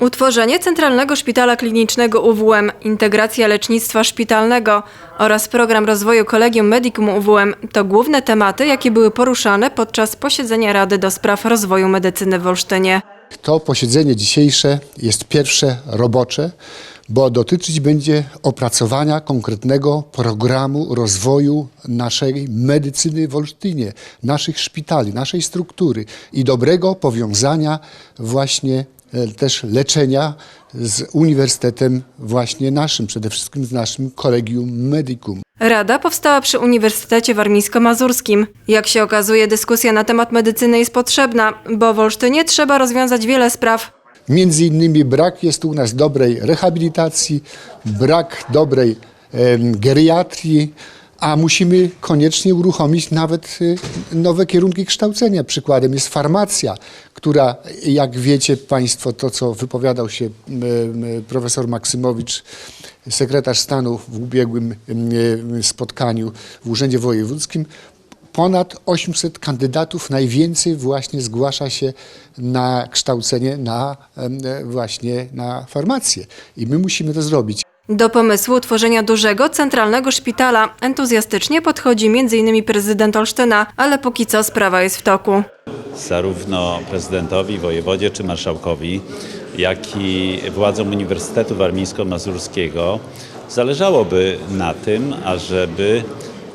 Utworzenie Centralnego Szpitala Klinicznego UWM, integracja lecznictwa szpitalnego oraz program rozwoju Kolegium Medicum UWM to główne tematy, jakie były poruszane podczas posiedzenia Rady do Spraw Rozwoju Medycyny w Olsztynie. To posiedzenie dzisiejsze jest pierwsze robocze, bo dotyczyć będzie opracowania konkretnego programu rozwoju naszej medycyny w Olsztynie, naszych szpitali, naszej struktury i dobrego powiązania właśnie też leczenia z uniwersytetem właśnie naszym, przede wszystkim z naszym Kolegium Medicum. Rada powstała przy Uniwersytecie Warmińsko-Mazurskim. Jak się okazuje, dyskusja na temat medycyny jest potrzebna, bo w Olsztynie trzeba rozwiązać wiele spraw, Między innymi brak jest u nas dobrej rehabilitacji, brak dobrej em, geriatrii, a musimy koniecznie uruchomić nawet y, nowe kierunki kształcenia. Przykładem jest farmacja, która, jak wiecie Państwo, to co wypowiadał się profesor Maksymowicz, sekretarz stanu w ubiegłym spotkaniu w Urzędzie Wojewódzkim, Ponad 800 kandydatów, najwięcej właśnie zgłasza się na kształcenie na właśnie na farmację. I my musimy to zrobić. Do pomysłu utworzenia dużego, centralnego szpitala entuzjastycznie podchodzi m.in. prezydent Olsztyna, ale póki co sprawa jest w toku. zarówno prezydentowi, wojewodzie czy marszałkowi, jak i władzom Uniwersytetu Warmińsko-Mazurskiego zależałoby na tym, ażeby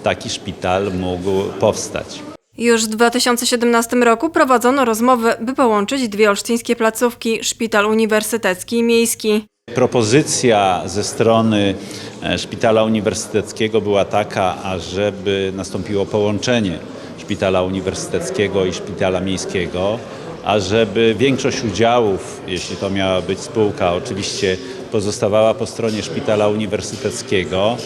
taki szpital mógł powstać. Już w 2017 roku prowadzono rozmowy, by połączyć dwie olsztyńskie placówki, szpital uniwersytecki i miejski. Propozycja ze strony e, Szpitala Uniwersyteckiego była taka, ażeby nastąpiło połączenie Szpitala Uniwersyteckiego i Szpitala Miejskiego, ażeby większość udziałów, jeśli to miała być spółka, oczywiście pozostawała po stronie Szpitala Uniwersyteckiego.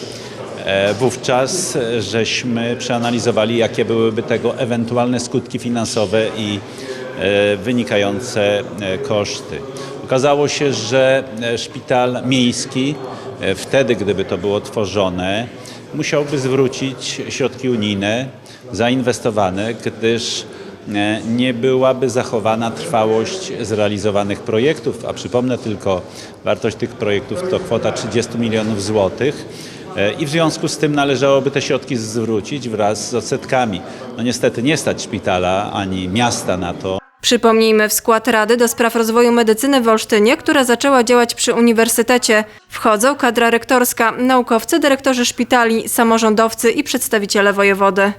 E, Wówczas e, żeśmy przeanalizowali, jakie byłyby tego ewentualne skutki finansowe i wynikające koszty. Okazało się, że e, szpital miejski e, wtedy, gdyby to było tworzone, musiałby zwrócić środki unijne zainwestowane, gdyż e, nie byłaby zachowana trwałość zrealizowanych projektów, a przypomnę tylko, wartość tych projektów to kwota 30 milionów złotych i w związku z tym należałoby te środki zwrócić wraz z odsetkami. No niestety nie stać szpitala ani miasta na to. Przypomnijmy, w skład Rady do Spraw Rozwoju Medycyny w Olsztynie, która zaczęła działać przy uniwersytecie, wchodzą kadra rektorska, naukowcy, dyrektorzy szpitali, samorządowcy i przedstawiciele wojewody.